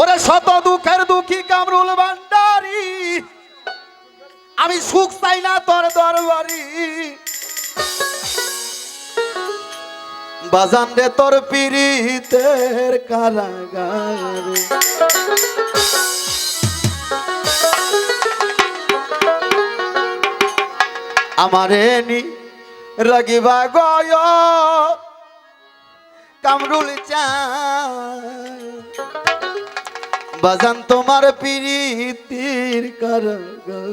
ওরে শত দুঃখের দুঃখী কামরুল ভান্ডারি। আমি সুখ চাই না তোর দরবারি। বাজান রে তোর পিরিতের কারাগার। আমারে নি রাগিবা গয়। কামরুল চা বাজান তোমার পিরিতির কারাগার।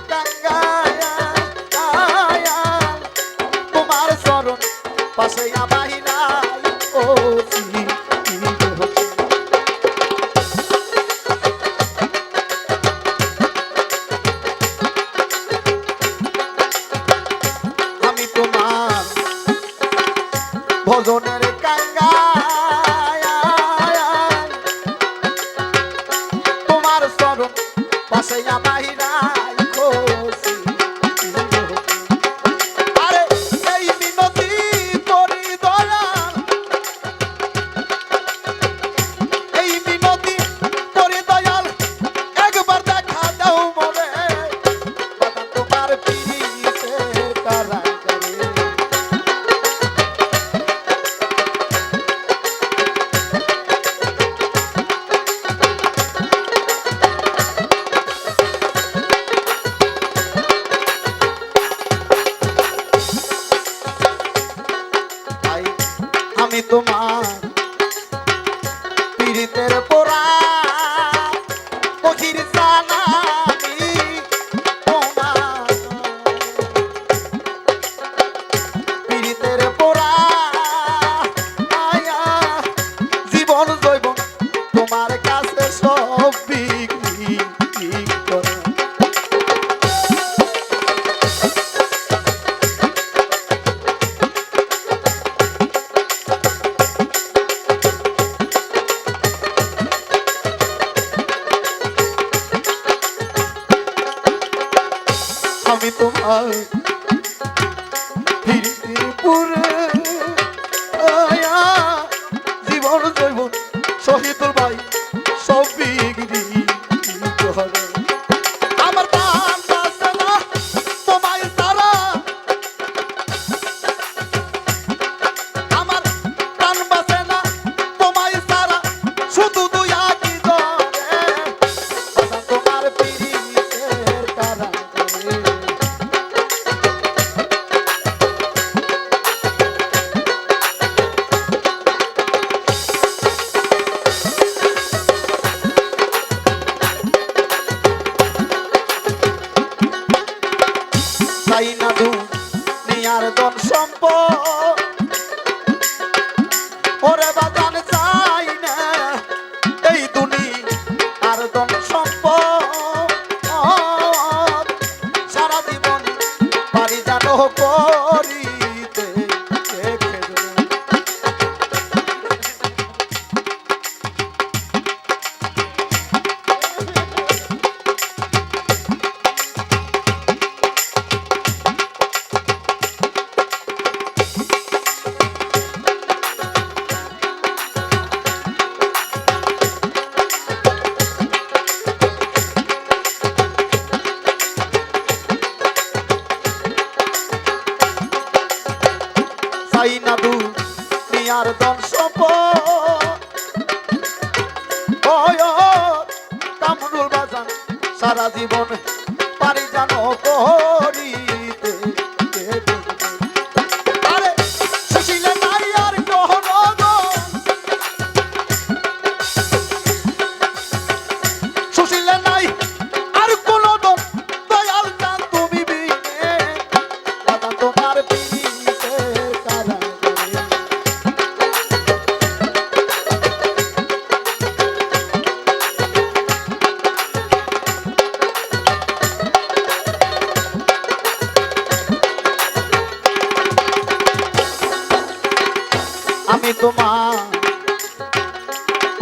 বসাইয়া বাহির শীতের পোড়া Oh. যাই না দু নিয়ার দন সম্প ওরে বাজান চাই না, এই দুনি আর দন সম্প সারা জীবন পারি জানো কর সারা জীবন পারি জানো করিতে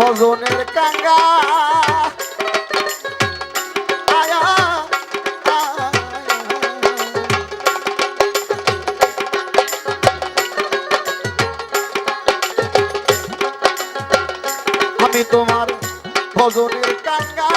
গগনের কাঙ্গা। আমি তোমার ভজনের কাঙ্গা।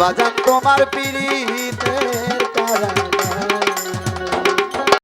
বাজান তোমার পিড়ি।